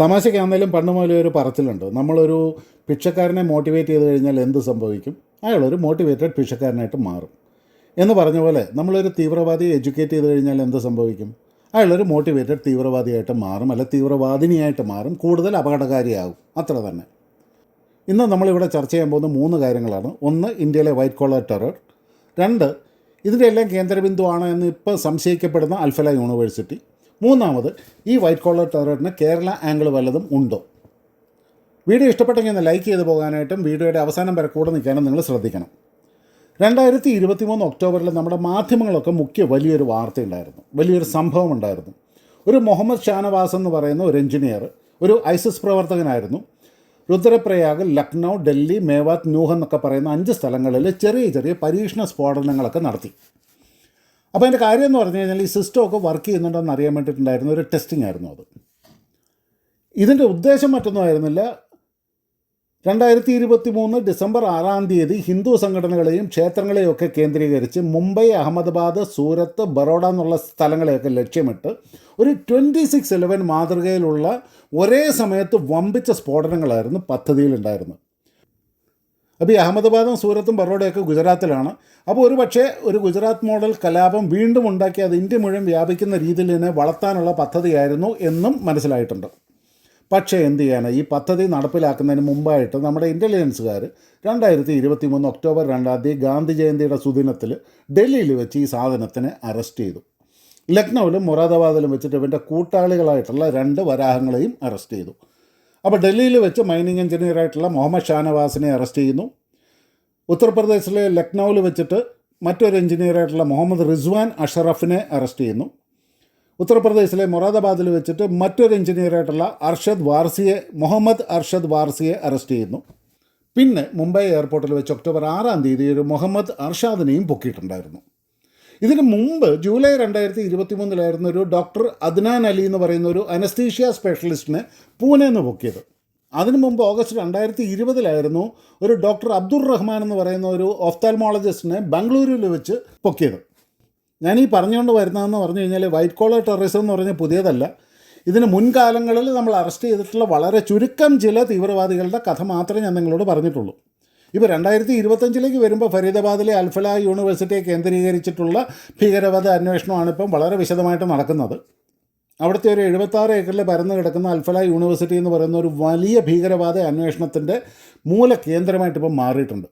തമാശയ്ക്കാണെങ്കിലും പണ്ട് മുതലേ ഒരു പറച്ചിലുണ്ട്. നമ്മളൊരു ഭിക്ഷക്കാരനെ മോട്ടിവേറ്റ് ചെയ്ത് കഴിഞ്ഞാൽ എന്ത് സംഭവിക്കും? അയാളൊരു മോട്ടിവേറ്റഡ് ഭിക്ഷക്കാരനായിട്ട് മാറും. എന്ന് പറഞ്ഞ പോലെ നമ്മളൊരു തീവ്രവാദിയെ എഡ്യൂക്കേറ്റ് ചെയ്ത് കഴിഞ്ഞാൽ എന്ത് സംഭവിക്കും? അയാളൊരു മോട്ടിവേറ്റഡ് തീവ്രവാദിയായിട്ട് മാറും അല്ല തീവ്രവാദിനിയായിട്ട് മാറും കൂടുതൽ അപകടകാരിയാകും. അത്ര തന്നെ. ഇന്ന് നമ്മളിവിടെ ചർച്ച ചെയ്യാൻ പോകുന്ന മൂന്ന് കാര്യങ്ങളാണ്. ഒന്ന് ഇന്ത്യയിലെ വൈറ്റ് കോളർ ടെറർ. രണ്ട് ഇതിന്റെ എല്ലാം കേന്ദ്രബിന്ദുവാണ് എന്ന് ഇപ്പോൾ സംശയിക്കപ്പെടുന്ന അൽഫല യൂണിവേഴ്സിറ്റി. മൂന്നാമത് ഈ വൈറ്റ് കോളർ ടെററിന് കേരള ആംഗിൾ വല്ലതും ഉണ്ടോ? വീഡിയോ ഇഷ്ടപ്പെട്ടെങ്കിൽ ഒന്ന് ലൈക്ക് ചെയ്ത് പോകാനായിട്ടും വീഡിയോയുടെ അവസാനം വരെ കൂടെ നിൽക്കാനും നിങ്ങൾ ശ്രദ്ധിക്കണം. രണ്ടായിരത്തി ഇരുപത്തി മൂന്ന് ഒക്ടോബറിൽ നമ്മുടെ മാധ്യമങ്ങളൊക്കെ മുഖ്യ വലിയൊരു വാർത്തയുണ്ടായിരുന്നു. വലിയൊരു സംഭവം ഉണ്ടായിരുന്നു. ഒരു മുഹമ്മദ് ഷാനവാസ് എന്ന് പറയുന്ന ഒരു എഞ്ചിനീയർ ഒരു ഐസിസ് പ്രവർത്തകനായിരുന്നു. രുദ്രപ്രയാഗ് ലക്നൗ ഡൽഹി മേവാത് ന്യൂഹ് എന്നൊക്കെ പറയുന്ന അഞ്ച് സ്ഥലങ്ങളിൽ ചെറിയ ചെറിയ പരീക്ഷണ സ്ഫോടനങ്ങളൊക്കെ നടത്തി. അപ്പോൾ അതിന്റെ കാര്യം എന്ന് പറഞ്ഞു കഴിഞ്ഞാൽ ഈ സിസ്റ്റം ഒക്കെ വർക്ക് ചെയ്യുന്നുണ്ടോയെന്ന് അറിയാൻ വേണ്ടിയിട്ടുണ്ടായിരുന്ന ഒരു ടെസ്റ്റിംഗ് ആയിരുന്നു അത്. ഇതിന്റെ ഉദ്ദേശം മറ്റൊന്നും ആയിരുന്നില്ല. രണ്ടായിരത്തി ഇരുപത്തി മൂന്ന് ഡിസംബർ ആറാം തീയതി ഹിന്ദു സംഘടനകളെയും ക്ഷേത്രങ്ങളെയും ഒക്കെ കേന്ദ്രീകരിച്ച് മുംബൈ അഹമ്മദാബാദ് സൂരത്ത് ബറോഡ എന്നുള്ള സ്ഥലങ്ങളെയൊക്കെ ലക്ഷ്യമിട്ട് ഒരു ട്വന്റി സിക്സ് ഇലവൻ മാതൃകയിലുള്ള ഒരേ സമയത്ത് വമ്പിച്ച സ്ഫോടനങ്ങളായിരുന്നു പദ്ധതിയിലുണ്ടായിരുന്നത്. അപ്പോൾ ഈ അഹമ്മദാബാദും സൂറത്തും ബറോഡയൊക്കെ ഗുജറാത്തിലാണ്. അപ്പോൾ ഒരു പക്ഷേ ഒരു ഗുജറാത്ത് മോഡൽ കലാപം വീണ്ടും ഉണ്ടാക്കി അത് ഇന്ത്യ മുഴുവൻ വ്യാപിക്കുന്ന രീതിയിൽ തന്നെ വളർത്താനുള്ള പദ്ധതിയായിരുന്നു എന്നും മനസ്സിലായിട്ടുണ്ട്. പക്ഷേ എന്ത് ചെയ്യാനാണ് ഈ പദ്ധതി നടപ്പിലാക്കുന്നതിന് മുമ്പായിട്ട് നമ്മുടെ ഇന്റലിജൻസുകാർ രണ്ടായിരത്തി ഇരുപത്തി മൂന്ന് ഒക്ടോബർ രണ്ടാം തീയതി ഗാന്ധി ജയന്തിയുടെ സുദിനത്തിൽ ഡൽഹിയിൽ വെച്ച് ഈ സാധനത്തിന് അറസ്റ്റ് ചെയ്തു. ലക്നൌവിലും മൊറാദാബാദിലും വെച്ചിട്ട് ഇവന്റെ കൂട്ടാളികളായിട്ടുള്ള രണ്ട് വരാഹങ്ങളെയും അറസ്റ്റ് ചെയ്തു. അപ്പോൾ ഡൽഹിയിൽ വെച്ച് മൈനിങ് എഞ്ചിനീയറായിട്ടുള്ള മുഹമ്മദ് ഷാനവാസിനെ അറസ്റ്റ് ചെയ്യുന്നു. ഉത്തർപ്രദേശിലെ ലക്നൌവിൽ വെച്ചിട്ട് മറ്റൊരു എഞ്ചിനീയറായിട്ടുള്ള മുഹമ്മദ് റിസ്വാൻ അഷറഫിനെ അറസ്റ്റ് ചെയ്യുന്നു. ഉത്തർപ്രദേശിലെ മൊറാദാബാദിൽ വെച്ചിട്ട് മറ്റൊരു എഞ്ചിനീയറായിട്ടുള്ള അർഷദ് വാർസിയെ മുഹമ്മദ് അർഷദ് വാർസിയെ അറസ്റ്റ് ചെയ്യുന്നു. പിന്നെ മുംബൈ എയർപോർട്ടിൽ വെച്ച് ഒക്ടോബർ ആറാം തീയതി ഒരു മുഹമ്മദ് അർഷാദിനെയും പൊക്കിയിട്ടുണ്ടായിരുന്നു. ഇതിന് മുമ്പ് ജൂലൈ രണ്ടായിരത്തി ഇരുപത്തി മൂന്നിലായിരുന്നു ഒരു ഡോക്ടർ അദ്നാൻ അലി എന്ന് പറയുന്ന ഒരു അനസ്തീഷ്യ സ്പെഷ്യലിസ്റ്റിനെ പൂനെന്ന് പൊക്കിയത്. അതിനു മുമ്പ് ഓഗസ്റ്റ് രണ്ടായിരത്തി ഇരുപതിലായിരുന്നു ഒരു ഡോക്ടർ അബ്ദുൾ റഹ്മാൻ എന്ന് പറയുന്ന ഒരു ഓഫ്താൽമോളജിസ്റ്റിനെ ബംഗളൂരുവിൽ വെച്ച് പൊക്കിയത്. ഞാൻ ഈ പറഞ്ഞുകൊണ്ട് വരുന്നതെന്ന് പറഞ്ഞു കഴിഞ്ഞാൽ വൈറ്റ് കോളർ ടെററിസം എന്ന് പറഞ്ഞാൽ പുതിയതല്ല. ഇതിന് മുൻകാലങ്ങളിൽ നമ്മൾ അറസ്റ്റ് ചെയ്തിട്ടുള്ള വളരെ ചുരുക്കം ചില തീവ്രവാദികളുടെ കഥ മാത്രമേ ഞാൻ നിങ്ങളോട് പറഞ്ഞിട്ടുള്ളൂ. ഇപ്പോൾ രണ്ടായിരത്തി ഇരുപത്തഞ്ചിലേക്ക് വരുമ്പോൾ ഫരീദാബാദിലെ അൽഫല യൂണിവേഴ്സിറ്റിയെ കേന്ദ്രീകരിച്ചിട്ടുള്ള ഭീകരവാദ അന്വേഷണമാണ് ഇപ്പം വളരെ വിശദമായിട്ട് നടക്കുന്നത്. അവിടുത്തെ ഒരു എഴുപത്താറ് ഏക്കറിൽ പരന്നു കിടക്കുന്ന അൽഫല യൂണിവേഴ്സിറ്റി എന്ന് പറയുന്ന ഒരു വലിയ ഭീകരവാദ അന്വേഷണത്തിന്റെ മൂല കേന്ദ്രമായിട്ട് ഇപ്പം മാറിയിട്ടുണ്ട്.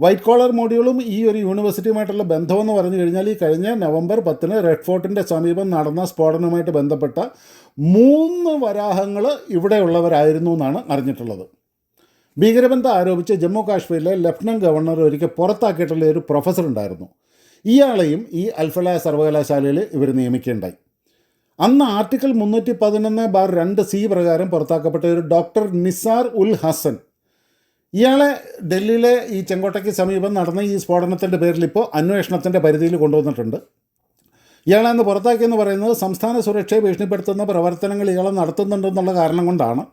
വൈറ്റ് കോളർ മോഡ്യൂളും ഈ ഒരു യൂണിവേഴ്സിറ്റിയുമായിട്ടുള്ള ബന്ധമെന്ന് പറഞ്ഞു കഴിഞ്ഞാൽ ഈ കഴിഞ്ഞ നവംബർ പത്തിന് റെഡ് ഫോർട്ടിന്റെ സമീപം നടന്ന സ്ഫോടനവുമായിട്ട് ബന്ധപ്പെട്ട മൂന്ന് വരാഹങ്ങൾ ഇവിടെയുള്ളവരായിരുന്നു എന്നാണ് അറിഞ്ഞിട്ടുള്ളത്. ഭീകരബന്ധം ആരോപിച്ച് ജമ്മു കാശ്മീരിലെ ലഫ്റ്റനന്റ് ഗവർണർ ഒരിക്കൽ പുറത്താക്കിയിട്ടുള്ള ഒരു പ്രൊഫസർ ഉണ്ടായിരുന്നു. ഇയാളെയും ഈ അൽഫല സർവകലാശാലയിൽ ഇവർ നിയമിക്കുകയുണ്ടായി. അന്ന് ആർട്ടിക്കിൾ മുന്നൂറ്റി പതിനൊന്ന് ബാർ രണ്ട് സി പ്രകാരം പുറത്താക്കപ്പെട്ട ഒരു ഡോക്ടർ നിസാർ ഉൽ ഹസൻ. ഇയാളെ ഡൽഹിയിലെ ഈ ചെങ്കോട്ടയ്ക്ക് സമീപം നടന്ന ഈ സ്ഫോടനത്തിന്റെ പേരിൽ ഇപ്പോൾ അന്വേഷണത്തിന്റെ പരിധിയിൽ കൊണ്ടുവന്നിട്ടുണ്ട്. ഇയാളെ അന്ന് പുറത്താക്കിയെന്ന് പറയുന്നത് സംസ്ഥാന സുരക്ഷയെ ഭീഷണിപ്പെടുത്തുന്ന പ്രവർത്തനങ്ങൾ ഇയാളെ നടത്തുന്നുണ്ടെന്നുള്ള കാരണം കൊണ്ടാണ്.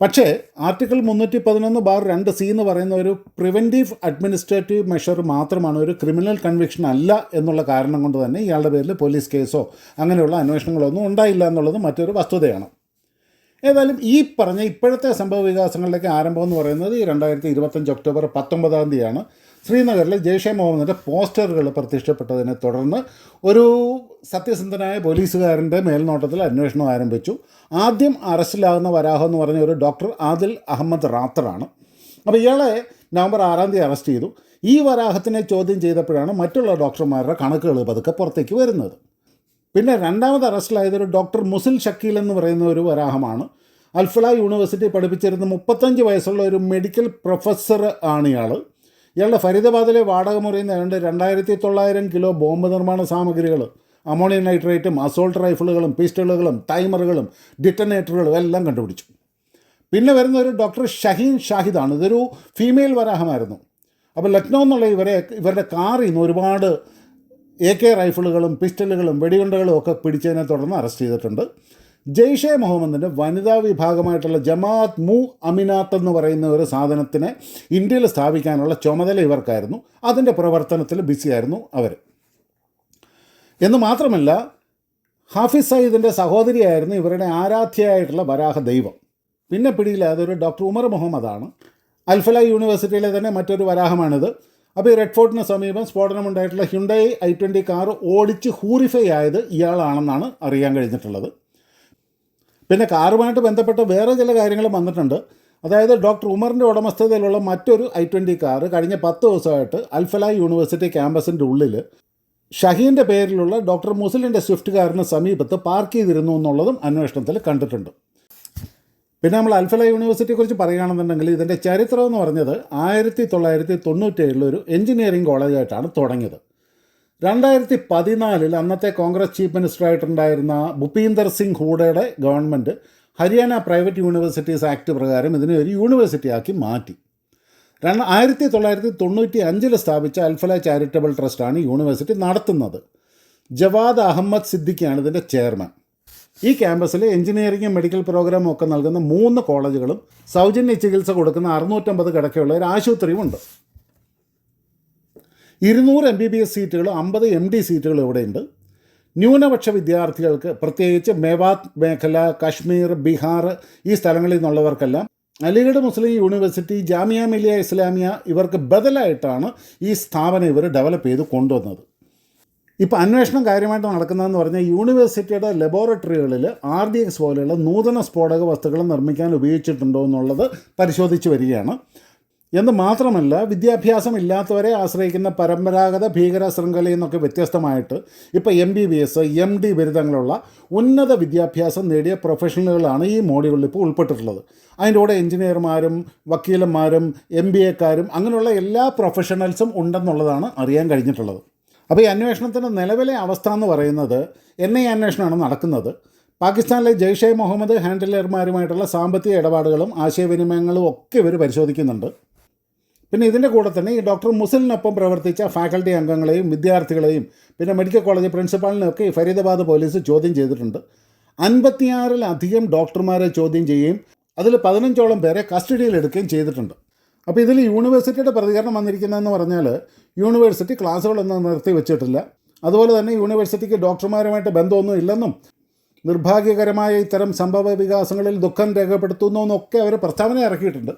പക്ഷേ ആർട്ടിക്കിൾ മുന്നൂറ്റി പതിനൊന്ന് ബാർ രണ്ട് സി എന്ന് പറയുന്ന ഒരു പ്രിവെന്റീവ് അഡ്മിനിസ്ട്രേറ്റീവ് മെഷർ മാത്രമാണ് ഒരു ക്രിമിനൽ കൺവിക്ഷൻ അല്ല എന്നുള്ള കാരണം കൊണ്ട് തന്നെ ഇയാളുടെ പേരിൽ പോലീസ് കേസോ അങ്ങനെയുള്ള അന്വേഷണങ്ങളൊന്നും ഉണ്ടായില്ല എന്നുള്ളത് മറ്റൊരു വസ്തുതയാണ്. ഏതായാലും ഈ പറഞ്ഞ ഇപ്പോഴത്തെ സംഭവ വികാസങ്ങളിലേക്ക് ആരംഭം എന്ന് പറയുന്നത് ഈ രണ്ടായിരത്തി ഇരുപത്തഞ്ച് ഒക്ടോബർ പത്തൊമ്പതാം തീയതിയാണ്. ശ്രീനഗറിൽ ജെയ്ഷെ മുഹമ്മദിന്റെ പോസ്റ്ററുകൾ പ്രത്യക്ഷപ്പെട്ടതിനെ തുടർന്ന് ഒരു സത്യസന്ധനായ പോലീസുകാരന്റെ മേൽനോട്ടത്തിൽ അന്വേഷണം ആരംഭിച്ചു. ആദ്യം അറസ്റ്റിലാകുന്ന വരാഹം എന്ന് പറഞ്ഞ ഒരു ഡോക്ടർ ആദിൽ അഹമ്മദ് റാത്തറാണ്. അപ്പോൾ ഇയാളെ നവംബർ ആറാം തീയതി അറസ്റ്റ് ചെയ്തു. ഈ വരാഹത്തിനെ ചോദ്യം ചെയ്തപ്പോഴാണ് മറ്റുള്ള ഡോക്ടർമാരുടെ കണക്കുകൾ പതുക്കെ പുറത്തേക്ക് വരുന്നത്. പിന്നെ രണ്ടാമത് അറസ്റ്റിലായത് ഒരു ഡോക്ടർ മുസിൽ ഷക്കീൽ എന്ന് പറയുന്ന ഒരു വരാഹമാണ്. അൽഫല യൂണിവേഴ്സിറ്റി പഠിപ്പിച്ചിരുന്ന മുപ്പത്തഞ്ച് വയസ്സുള്ള ഒരു മെഡിക്കൽ പ്രൊഫസർ ആണ് ഇയാൾ. ഇയാളുടെ ഫരീദാബാദിലെ വാടക മുറിയിൽ നിന്ന് ഏതാണ്ട് രണ്ടായിരത്തി തൊള്ളായിരം കിലോ ബോംബ് നിർമ്മാണ സാമഗ്രികൾ അമോണിയം നൈട്രേറ്റും അസോൾട്ട് റൈഫിളുകളും പിസ്റ്റളുകളും ടൈമറുകളും ഡിറ്റനേറ്ററുകളും എല്ലാം കണ്ടുപിടിച്ചു. പിന്നെ വരുന്ന ഒരു ഡോക്ടർ ഷഹീൻ ഷാഹിദാണ്. ഇതൊരു ഫീമെയിൽ വരാഹമായിരുന്നു. അപ്പോൾ ലക്നൗ എന്നുള്ള ഇവരെ ഇവരുടെ കാറിൽ നിന്ന് ഒരുപാട് എ കെ റൈഫിളുകളും പിസ്റ്റലുകളും വെടിയുണ്ടകളും ഒക്കെ പിടിച്ചതിനെ തുടർന്ന് അറസ്റ്റ് ചെയ്തിട്ടുണ്ട്. ജെയ്ഷെ മുഹമ്മദിന്റെ വനിതാ വിഭാഗമായിട്ടുള്ള ജമാഅത്ത് മു അമിനാത്ത് എന്ന് പറയുന്ന ഒരു സാധനത്തിനെ ഇന്ത്യയിൽ സ്ഥാപിക്കാനുള്ള ചുമതല ഇവർക്കായിരുന്നു. അതിന്റെ പ്രവർത്തനത്തിൽ ബിസിയായിരുന്നു അവർ. എന്ന് മാത്രമല്ല ഹാഫിസ് സയ്യിദിന്റെ സഹോദരിയായിരുന്നു ഇവരുടെ ആരാധ്യയായിട്ടുള്ള വരാഹ ദൈവം. പിന്നെ പിടിയില്ലാതെ ഒരു ഡോക്ടർ ഉമർ മുഹമ്മദാണ്. അൽഫല യൂണിവേഴ്സിറ്റിയിലെ തന്നെ മറ്റൊരു വരാഹമാണിത്. അപ്പോൾ ഈ റെഡ് ഫോർട്ടിന് സമീപം സ്ഫോടനമുണ്ടായിട്ടുള്ള ഹ്യുണ്ടായി ഐ ട്വന്റി കാർ ഓടിച്ച് ഹൂറിഫൈ ആയത് ഇയാളാണെന്നാണ് അറിയാൻ കഴിഞ്ഞിട്ടുള്ളത്. പിന്നെ കാറുമായിട്ട് ബന്ധപ്പെട്ട വേറെ ചില കാര്യങ്ങളും വന്നിട്ടുണ്ട്. അതായത് ഡോക്ടർ ഉമറിന്റെ ഉടമസ്ഥതയിലുള്ള മറ്റൊരു ഐ ട്വന്റി കാർ കഴിഞ്ഞ പത്ത് ദിവസമായിട്ട് അൽഫല യൂണിവേഴ്സിറ്റി ക്യാമ്പസിന്റെ ഉള്ളിൽ ഷഹീന്റെ പേരിലുള്ള ഡോക്ടർ മുസലിന്റെ സ്വിഫ്റ്റ് കാറിന് സമീപത്ത് പാർക്ക് ചെയ്തിരുന്നു എന്നുള്ളതും അന്വേഷണത്തിൽ കണ്ടിട്ടുണ്ട്. പിന്നെ നമ്മൾ അൽഫല യൂണിവേഴ്സിറ്റിയെക്കുറിച്ച് പറയുകയാണെന്നുണ്ടെങ്കിൽ ഇതിന്റെ ചരിത്രം എന്ന് പറഞ്ഞത് ആയിരത്തി തൊള്ളായിരത്തി തൊണ്ണൂറ്റേഴിൽ ഒരു എഞ്ചിനീയറിംഗ് കോളേജായിട്ടാണ് തുടങ്ങിയത്. രണ്ടായിരത്തി പതിനാലിൽ അന്നത്തെ കോൺഗ്രസ് ചീഫ് മിനിസ്റ്റർ മിനിസ്റ്ററായിട്ടുണ്ടായിരുന്ന Bhupinder Singh ഹൂഡയുടെ government Haryana private universities act പ്രകാരം ഇതിനെ ഒരു യൂണിവേഴ്സിറ്റി ആക്കി മാറ്റി. രണ്ട് ആയിരത്തി തൊള്ളായിരത്തി തൊണ്ണൂറ്റി അഞ്ചിൽ സ്ഥാപിച്ച അൽഫല ചാരിറ്റബിൾ ട്രസ്റ്റാണ് യൂണിവേഴ്സിറ്റി നടത്തുന്നത്. ജവാദ് അഹമ്മദ് സിദ്ദിഖിയാണ് ഇതിന്റെ ചെയർമാൻ. ഈ ക്യാമ്പസിൽ എഞ്ചിനീയറിംഗും മെഡിക്കൽ പ്രോഗ്രാമും ഒക്കെ നൽകുന്ന മൂന്ന് കോളേജുകളും സൗജന്യ ചികിത്സ കൊടുക്കുന്ന അറുന്നൂറ്റമ്പത് കിടക്കയുള്ള ഒരു ആശുപത്രിയും ഉണ്ട്. ഇരുന്നൂറ് എം ബി ബി എസ് സീറ്റുകളും അമ്പത് എം ഡി സീറ്റുകളും ഇവിടെയുണ്ട്. ന്യൂനപക്ഷ വിദ്യാർത്ഥികൾക്ക് പ്രത്യേകിച്ച് മേവാത് മേഖല കാശ്മീർ ബീഹാർ ഈ സ്ഥലങ്ങളിൽ നിന്നുള്ളവർക്കെല്ലാം അലിഗഡ് മുസ്ലിം യൂണിവേഴ്സിറ്റി ജാമിയ മിലിയ ഇസ്ലാമിയ ഇവർക്ക് ബദലായിട്ടാണ് ഈ സ്ഥാപനം ഇവർ ഡെവലപ്പ് ചെയ്ത് കൊണ്ടുവന്നത്. ഇപ്പോൾ അന്വേഷണം കാര്യമായിട്ട് നടക്കുന്നതെന്ന് പറഞ്ഞാൽ യൂണിവേഴ്സിറ്റിയുടെ ലബോറട്ടറികളിൽ ആർ ഡി എക്സ് പോലെയുള്ള നൂതന സ്ഫോടക വസ്തുക്കൾ നിർമ്മിക്കാൻ ഉപയോഗിച്ചിട്ടുണ്ടോ എന്നുള്ളത് പരിശോധിച്ച് വരികയാണ്. എന്ന് മാത്രമല്ല വിദ്യാഭ്യാസം ഇല്ലാത്തവരെ ആശ്രയിക്കുന്ന പരമ്പരാഗത ഭീകര ശൃംഖലയിൽ നിന്നൊക്കെ വ്യത്യസ്തമായിട്ട് ഇപ്പോൾ M B B S M D ബിരുദങ്ങളുള്ള ഉന്നത വിദ്യാഭ്യാസം നേടിയ പ്രൊഫഷണലുകളാണ് ഈ മോഡ്യൂളിൽ ഇപ്പോൾ ഉൾപ്പെട്ടിട്ടുള്ളത്. അതിന്റെ കൂടെ എഞ്ചിനീയർമാരും വക്കീലന്മാരും എം ബി എക്കാരും അങ്ങനെയുള്ള എല്ലാ പ്രൊഫഷണൽസും ഉണ്ടെന്നുള്ളതാണ് അറിയാൻ കഴിഞ്ഞിട്ടുള്ളത്. അപ്പോൾ ഈ അന്വേഷണത്തിന്റെ നിലവിലെ അവസ്ഥ എന്ന് പറയുന്നത് എൻ ഐ അന്വേഷണമാണ് നടക്കുന്നത്. പാകിസ്ഥാനിലെ ജെയ്ഷെ മുഹമ്മദ് ഹാൻഡിലർമാരുമായിട്ടുള്ള സാമ്പത്തിക ഇടപാടുകളും ആശയവിനിമയങ്ങളും ഒക്കെ ഇവർ പരിശോധിക്കുന്നുണ്ട്. പിന്നെ ഇതിന്റെ കൂടെ തന്നെ ഈ ഡോക്ടർ മുസലിനൊപ്പം പ്രവർത്തിച്ച ഫാക്കൽറ്റി അംഗങ്ങളെയും വിദ്യാർത്ഥികളെയും പിന്നെ മെഡിക്കൽ കോളേജ് പ്രിൻസിപ്പാളിനെയൊക്കെ ഈ ഫരീദാബാദ് പോലീസ് ചോദ്യം ചെയ്തിട്ടുണ്ട്. അൻപത്തിയാറിലധികം ഡോക്ടർമാരെ ചോദ്യം ചെയ്യുകയും അതിൽ പതിനഞ്ചോളം പേരെ കസ്റ്റഡിയിലെടുക്കുകയും ചെയ്തിട്ടുണ്ട്. അപ്പോൾ ഇതിൽ യൂണിവേഴ്സിറ്റിയുടെ പ്രതികരണം വന്നിരിക്കുന്നതെന്ന് പറഞ്ഞാൽ യൂണിവേഴ്സിറ്റി ക്ലാസ്സുകളൊന്നും നിർത്തി വെച്ചിട്ടില്ല. അതുപോലെ തന്നെ യൂണിവേഴ്സിറ്റിക്ക് ഡോക്ടർമാരുമായിട്ട് ബന്ധമൊന്നും ഇല്ലെന്നും നിർഭാഗ്യകരമായ ഇത്തരം സംഭവ വികാസങ്ങളിൽ ദുഃഖം രേഖപ്പെടുത്തുന്നു എന്നൊക്കെ അവർ പ്രസ്താവന ഇറക്കിയിട്ടുണ്ട്.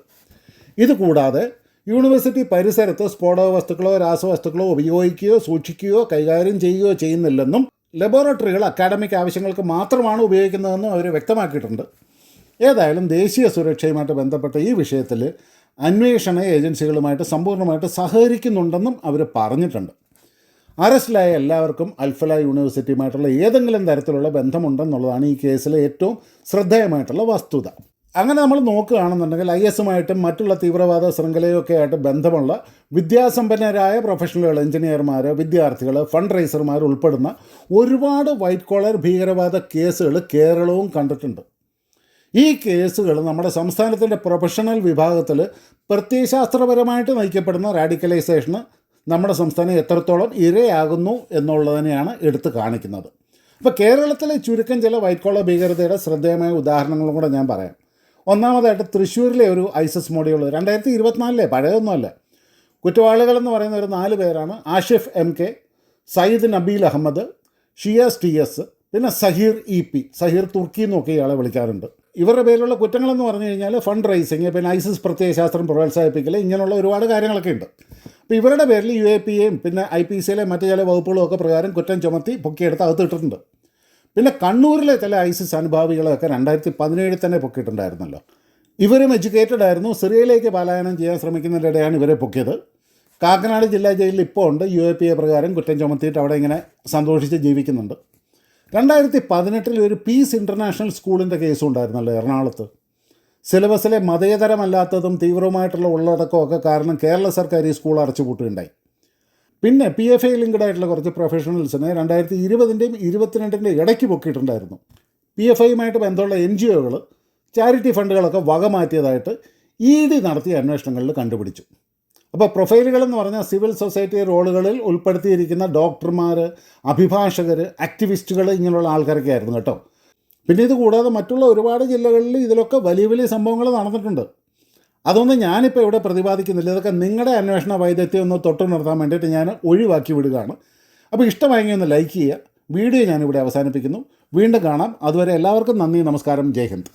ഇത് കൂടാതെ യൂണിവേഴ്സിറ്റി പരിസരത്ത് സ്ഫോടക വസ്തുക്കളോ രാസവസ്തുക്കളോ ഉപയോഗിക്കുകയോ സൂക്ഷിക്കുകയോ കൈകാര്യം ചെയ്യുകയോ ചെയ്യുന്നില്ലെന്നും ലബോറട്ടറികൾ അക്കാഡമിക് ആവശ്യങ്ങൾക്ക് മാത്രമാണ് ഉപയോഗിക്കുന്നതെന്നും അവർ വ്യക്തമാക്കിയിട്ടുണ്ട്. ഏതായാലും ദേശീയ സുരക്ഷയുമായിട്ട് ബന്ധപ്പെട്ട ഈ വിഷയത്തിൽ അന്വേഷണ ഏജൻസികളുമായിട്ട് സമ്പൂർണമായിട്ട് സഹകരിക്കുന്നുണ്ടെന്നും അവർ പറഞ്ഞിട്ടുണ്ട്. അറസ്റ്റിലായ എല്ലാവർക്കും അൽഫല യൂണിവേഴ്സിറ്റിയുമായിട്ടുള്ള ഏതെങ്കിലും തരത്തിലുള്ള ബന്ധമുണ്ടെന്നുള്ളതാണ് ഈ കേസിലെ ഏറ്റവും ശ്രദ്ധേയമായിട്ടുള്ള വസ്തുത. അങ്ങനെ നമ്മൾ നോക്കുകയാണെന്നുണ്ടെങ്കിൽ ഐ എസുമായിട്ടും മറ്റുള്ള തീവ്രവാദ ശൃംഖലയൊക്കെ ആയിട്ട് ബന്ധമുള്ള വിദ്യാസമ്പന്നരായ പ്രൊഫഷണലുകൾ എഞ്ചിനീയർമാർ വിദ്യാർത്ഥികൾ ഫണ്ട് റൈസർമാർ ഉൾപ്പെടുന്ന ഒരുപാട് വൈറ്റ് കോളർ ഭീകരവാദ കേസുകൾ കേരളവും കണ്ടിട്ടുണ്ട്. ഈ കേസുകൾ നമ്മുടെ സംസ്ഥാനത്തിന്റെ പ്രൊഫഷണൽ വിഭാഗത്തിൽ പ്രത്യയശാസ്ത്രപരമായിട്ട് നയിക്കപ്പെടുന്ന റാഡിക്കലൈസേഷന് നമ്മുടെ സംസ്ഥാനം എത്രത്തോളം ഇരയാകുന്നു എന്നുള്ളതിനെയാണ് എടുത്തു കാണിക്കുന്നത്. അപ്പോൾ കേരളത്തിലെ ചുരുക്കം ചില വൈറ്റ് കോളർ ഭീകരതയുടെ ശ്രദ്ധേയമായ ഉദാഹരണങ്ങളും കൂടെ ഞാൻ പറയാം. ഒന്നാമതായിട്ട് തൃശ്ശൂരിലെ ഒരു ഐസസ് മോഡ്യൂൾ രണ്ടായിരത്തി ഇരുപത്തിനാലിലെ പഴയൊന്നുമല്ല കുറ്റവാളികളെന്ന് പറയുന്ന ഒരു നാല് പേരാണ്. Ashif M K Syed Nabeel Ahmed Shiyas T S പിന്നെ സഹീർ ഇ പി സഹീർ തുർക്കി എന്നൊക്കെ ഇയാളെ വിളിക്കാറുണ്ട്. ഇവരുടെ പേരിലുള്ള കുറ്റങ്ങളെന്ന് പറഞ്ഞു കഴിഞ്ഞാൽ ഫണ്ട് റൈസിങ് പിന്നെ ഐസിസ് പ്രത്യയശാസ്ത്രം പ്രോത്സാഹിപ്പിക്കൽ ഇങ്ങനെയുള്ള ഒരുപാട് കാര്യങ്ങളൊക്കെ ഉണ്ട്. അപ്പോൾ ഇവരുടെ പേരിൽ യു എ പി എയും പിന്നെ ഐ പി സിയിലെ മറ്റു ചില വകുപ്പുകളും ഒക്കെ പ്രകാരം കുറ്റം ചുമത്തി പൊക്കിയെടുത്ത് അകത്തിട്ടിട്ടുണ്ട് പിന്നെ കണ്ണൂരിലെ ചില ഐസിസ് അനുഭാവികളൊക്കെ രണ്ടായിരത്തി പതിനേഴിൽ തന്നെ പൊക്കിയിട്ടുണ്ടായിരുന്നല്ലോ. ഇവരും എഡ്യൂക്കേറ്റഡ് ആയിരുന്നു. സിറിയയിലേക്ക് പലായനം ചെയ്യാൻ ശ്രമിക്കുന്നതിനിടെയാണ് ഇവരെ പൊക്കിയത്. കാക്കനാട് ജില്ലാ ജയിലിൽ ഇപ്പോൾ ഉണ്ട്. യു എ പി എ പ്രകാരം കുറ്റം ചുമത്തിയിട്ട് അവിടെ ഇങ്ങനെ സന്തോഷിച്ച് ജീവിക്കുന്നുണ്ട്. രണ്ടായിരത്തി പതിനെട്ടിൽ ഒരു പീസ് ഇന്റർനാഷണൽ സ്കൂളിന്റെ കേസും ഉണ്ടായിരുന്നല്ലോ എറണാകുളത്ത്. സിലബസിലെ മതേതരമല്ലാത്തതും തീവ്രവുമായിട്ടുള്ള ഉള്ളടക്കമൊക്കെ കാരണം കേരള സർക്കാർ ഈ സ്കൂൾ അടച്ചുപൂട്ടുകയുണ്ടായി. പിന്നെ പി എഫ് ഐ ലിങ്ക്ഡ് ആയിട്ടുള്ള കുറച്ച് പ്രൊഫഷണൽസിനെ രണ്ടായിരത്തി ഇരുപതിന്റെയും ഇരുപത്തിരണ്ടിന്റെയും ഇടയ്ക്ക് പൊക്കിയിട്ടുണ്ടായിരുന്നു. പി എഫ് ഐയുമായിട്ട് ബന്ധമുള്ള എൻ ജി ഒകൾ ചാരിറ്റി ഫണ്ടുകളൊക്കെ വക മാറ്റിയതായിട്ട് ഇ ഡി നടത്തിയ അന്വേഷണങ്ങളിൽ കണ്ടുപിടിച്ചു. അപ്പോൾ പ്രൊഫൈലുകൾ എന്ന് പറഞ്ഞാൽ സിവിൽ സൊസൈറ്റി റോളുകളിൽ ഉൾപ്പെടുത്തിയിരിക്കുന്ന ഡോക്ടർമാർ അഭിഭാഷകർ ആക്ടിവിസ്റ്റുകൾ ഇങ്ങനെയുള്ള ആൾക്കാരൊക്കെ ആയിരുന്നു കേട്ടോ. പിന്നെ ഇത് കൂടാതെ മറ്റുള്ള ഒരുപാട് ജില്ലകളിൽ ഇതിലൊക്കെ വലിയ വലിയ സംഭവങ്ങൾ നടന്നിട്ടുണ്ട്. അതൊന്നും ഞാനിപ്പോൾ ഇവിടെ പ്രതിപാദിക്കുന്നില്ല. ഇതൊക്കെ നിങ്ങളുടെ അന്വേഷണ വൈദഗ്ധ്യം ഒന്ന് തൊട്ടു നിർത്താൻ വേണ്ടിയിട്ട് ഞാൻ ഒഴിവാക്കി വിടുകയാണ്. അപ്പോൾ ഇഷ്ടമായെങ്കിൽ ഒന്ന് ലൈക്ക് ചെയ്യുക. വീഡിയോ ഞാനിവിടെ അവസാനിപ്പിക്കുന്നു. വീണ്ടും കാണാം. അതുവരെ എല്ലാവർക്കും നന്ദി നമസ്കാരം. ജയ് ഹിന്ദ്.